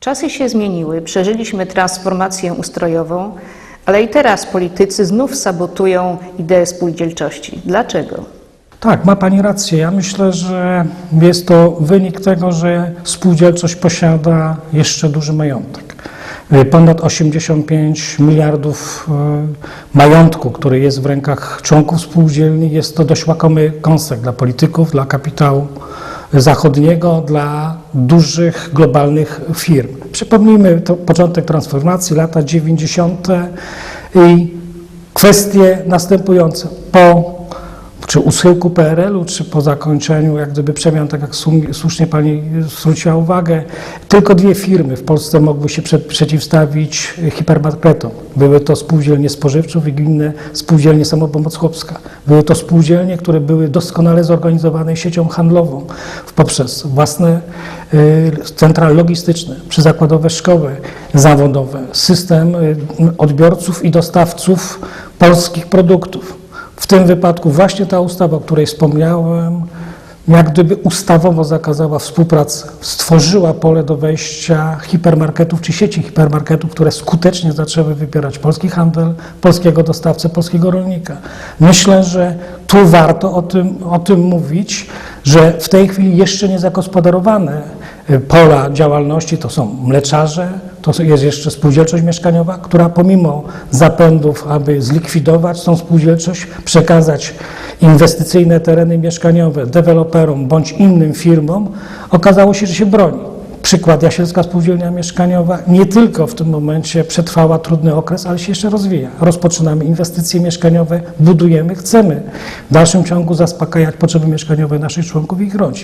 Czasy się zmieniły, przeżyliśmy transformację ustrojową, ale i teraz politycy znów sabotują ideę spółdzielczości. Dlaczego? Tak, ma Pani rację. Ja myślę, że jest to wynik tego, że spółdzielczość posiada jeszcze duży majątek. Y, Ponad 85 miliardów y, majątku, który jest w rękach członków spółdzielni, jest to dość łakomy kąsek dla polityków, dla kapitału zachodniego, dla dużych globalnych firm. Przypomnijmy to początek transformacji, lata 90. i kwestie następujące. Po czy u schyłku PRL-u, czy po zakończeniu jak gdyby przemian, tak jak słusznie Pani zwróciła uwagę, tylko dwie firmy w Polsce mogły się przeciwstawić hipermarketom. Były to spółdzielnie spożywczów i gminne spółdzielnie samopomoc chłopska. Były to spółdzielnie, które były doskonale zorganizowane siecią handlową poprzez własne y, centra logistyczne, przyzakładowe szkoły zawodowe, system y, odbiorców i dostawców polskich produktów. W tym wypadku właśnie ta ustawa, o której wspomniałem, jak gdyby ustawowo zakazała współpracy, stworzyła pole do wejścia hipermarketów czy sieci hipermarketów, które skutecznie zaczęły wybierać polski handel, polskiego dostawcę, polskiego rolnika. Myślę, że tu warto o tym, o tym mówić, że w tej chwili jeszcze nie zagospodarowane y, pola działalności to są mleczarze, to jest jeszcze spółdzielczość mieszkaniowa, która pomimo zapędów, aby zlikwidować tą spółdzielczość, przekazać inwestycyjne tereny mieszkaniowe deweloperom bądź innym firmom, okazało się, że się broni. Przykład Jasielska Spółdzielnia Mieszkaniowa nie tylko w tym momencie przetrwała trudny okres, ale się jeszcze rozwija. Rozpoczynamy inwestycje mieszkaniowe, budujemy, chcemy w dalszym ciągu zaspokajać potrzeby mieszkaniowe naszych członków i ich rodzin.